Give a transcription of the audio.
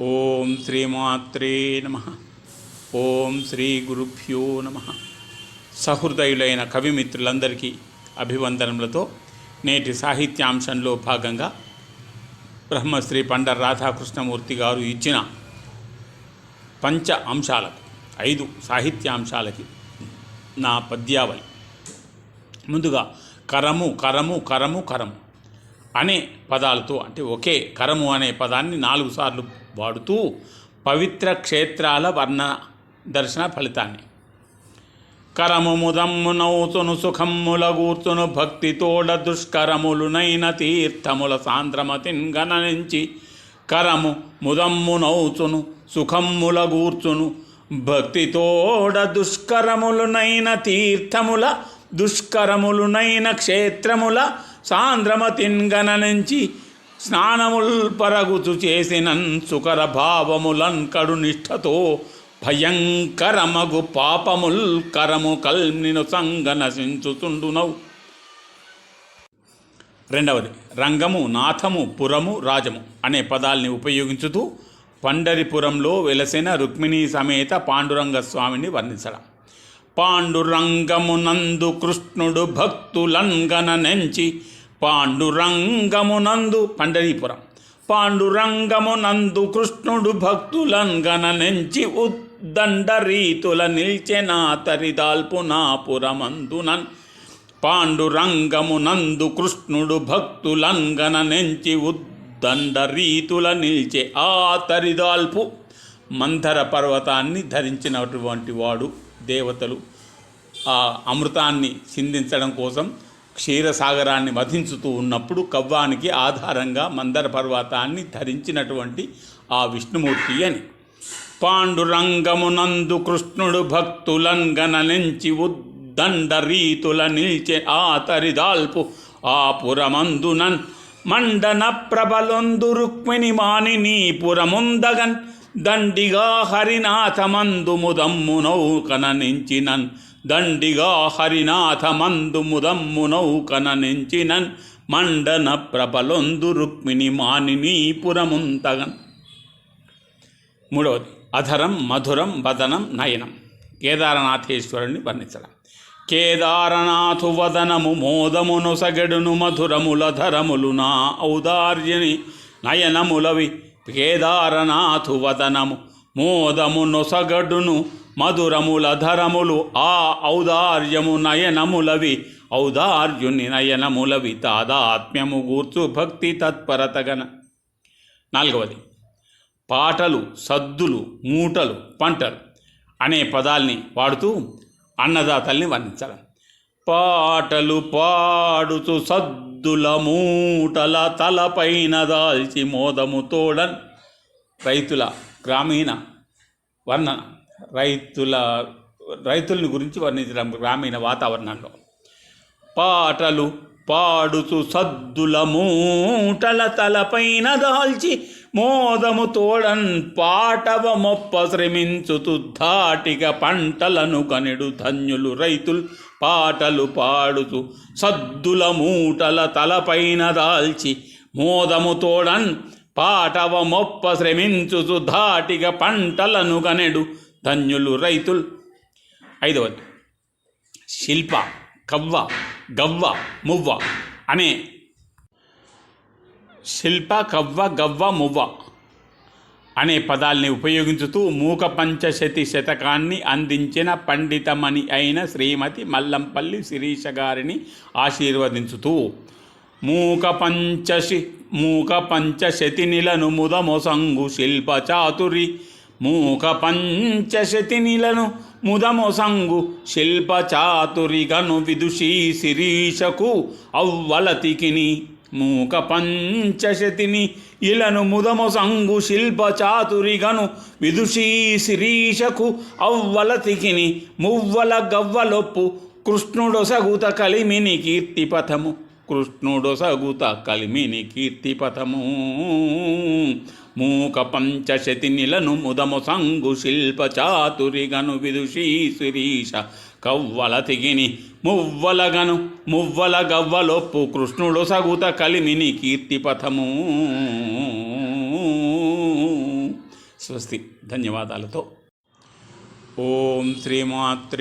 ఓం శ్రీమాత్రే నమ. ఓం శ్రీ గురుభ్యో నమ. సహృదయులైన కవిమిత్రులందరికీ అభివందనములతో నేటి సాహిత్యాంశంలో భాగంగా బ్రహ్మశ్రీ పండ రాధాకృష్ణమూర్తి గారు ఇచ్చిన పంచ అంశాలకు ఐదు సాహిత్యాంశాలకి నా పద్యావళి. ముందుగా కరము కరము కరము కరము అనే పదాలతో అంటే ఒకే కరము అనే పదాన్ని నాలుగు సార్లు వాడుతూ పవిత్ర క్షేత్రాల వర్ణ దర్శన ఫలితాన్ని. కరము ముదమ్ము నౌతును సుఖమ్ముల భక్తితోడ దుష్కరములునైన తీర్థముల సాంద్రమతిన్ గణనించి కరము ముదమ్ము నౌచును సుఖమ్ముల భక్తితోడ దుష్కరములునైన తీర్థముల దుష్కరములునైన క్షేత్రముల సాంద్రమతిన్ గణనించి స్నానముల్ పరగుచు చేసినన్ సుకర భావములన్ కడు నిష్ఠతో భయంకరమగు పాపముల్ కరము కల్నిను సంగ నశించుతుండునవు రెండవది రంగము నాథము పురము రాజము అనే పదాల్ని ఉపయోగించుతూ పండరిపురంలో వెలసిన రుక్మిణీ సమేత పాండురంగ స్వామిని వర్ణించడం. పాండురంగమునందు కృష్ణుడు భక్తులంగన నెంచి పాండురంగమునందు పండరీపురం. పాండురంగమునందు కృష్ణుడు భక్తులంగన నెంచి ఉద్దండ రీతుల నిల్చెనా తరిదాల్పు నాపురమందునన్ పాండురంగమునందు కృష్ణుడు భక్తులంగన నెంచి ఉద్దండ రీతుల నిల్చే ఆ తరిదాల్పు మంథర పర్వతాన్ని ధరించినటువంటి వాడు దేవతలు. ఆ అమృతాన్ని చిందించడం కోసం క్షీరసాగరాన్ని వధించుతూ ఉన్నప్పుడు కవ్వానికి ఆధారంగా మందర పర్వతాన్ని ధరించినటువంటి ఆ విష్ణుమూర్తి అని. పాండురంగమునందు కృష్ణుడు భక్తులంగన నెంచి ఉద్దండ రీతుల నిల్చే ఆ తరిదాల్పు ఆ పురమందునన్ మండన ప్రబలొందు రుక్మిణి మాని నీ పురముందగన్ దండిగా హరినాథమందు ముదమ్మునౌ కననించినన్ దండిగా హరినాథమందు ముదమ్మునౌ నెంచినన్ మండన ప్రబలొందు రుక్మిణి మానిని పురముంతగన్. మూడవది అధరం మధురం వదనం నయనం. కేదారనాథేశ్వరుణ్ణి వర్ణించడం. కేదారనాథు వదనము మోదమును సగడును మధురముల ధరములు నా ఔదార్యని నయనములవి. కేదారనాథు వదనము మోదము నొసగడును మధురముల ధరములు ఆ ఔదార్యము నయనములవి. ఔదార్యుని నయనములవి తాదాత్మ్యము గూర్చు భక్తి తత్పరతగన. నాలుగవది పాటలు సద్దులు మూటలు పంటలు అనే పదాల్ని వాడుతూ అన్నదాతల్ని వర్ణించడం పాటలు పాడుతూ సద్దుల మూటల తలపైన దాల్చి మోదము తోడన్. రైతుల గ్రామీణ వర్ణన. రైతుల రైతుల్ని గురించి వర్ణించడం గ్రామీణ వాతావరణంలో. పాటలు పాడుతూ సద్దుల మూటల తలపైన దాల్చి మోదము తోడన్ పాటవ మొప్ప శ్రమించుతు ధాటిక పంటలను కనెడు ధన్యులు రైతులు. పాటలు పాడుతూ సద్దుల మూటల తలపైన దాల్చి మోదము తోడన్ పాటవ మొప్ప శ్రమించుతు ధాటిక పంటలను కనెడు ధన్యులు రైతులు. ఐదవది శిల్ప కవ్వ గవ్వ మువ్వ అనే శిల్ప కవ్వ గవ్వ మువ్వ అనే పదాల్ని ఉపయోగించుతూ మూక పంచశతి శతకాన్ని అందించిన పండితమణి అయిన శ్రీమతి మల్లంపల్లి శిరీష గారిని ఆశీర్వదించుతూ మూక పంచశి మూక పంచశతినిలను ముదమొసంగు శిల్ప చాతురి మూక పంచశతినిలను ముదమొసంగు శిల్ప చాతురిగను విదుషీ శిరీషకు అవ్వలతికిని. మూక పంచశతిని ఇలను ముదమొసంగు శిల్ప చాతురిగను విదుషీ శిరీషకు అవ్వలతికిని. మువ్వల గవ్వలొప్పు కృష్ణుడొసగుత కలిమిని కీర్తిపథము. కృష్ణుడు సగుత కలిమిని కీర్తిపథము. మూక పంచశతి నిలను ముదము సంగు శిల్ప చాతురిగను విదుషీ శిరీష కవ్వల తిగిని మువ్వలగను మువ్వల గవ్వలొప్పు కృష్ణుడు సగుత కలిమిని కీర్తిపథము. స్వస్తి. ధన్యవాదాలతో. ఓం శ్రీమాత్రి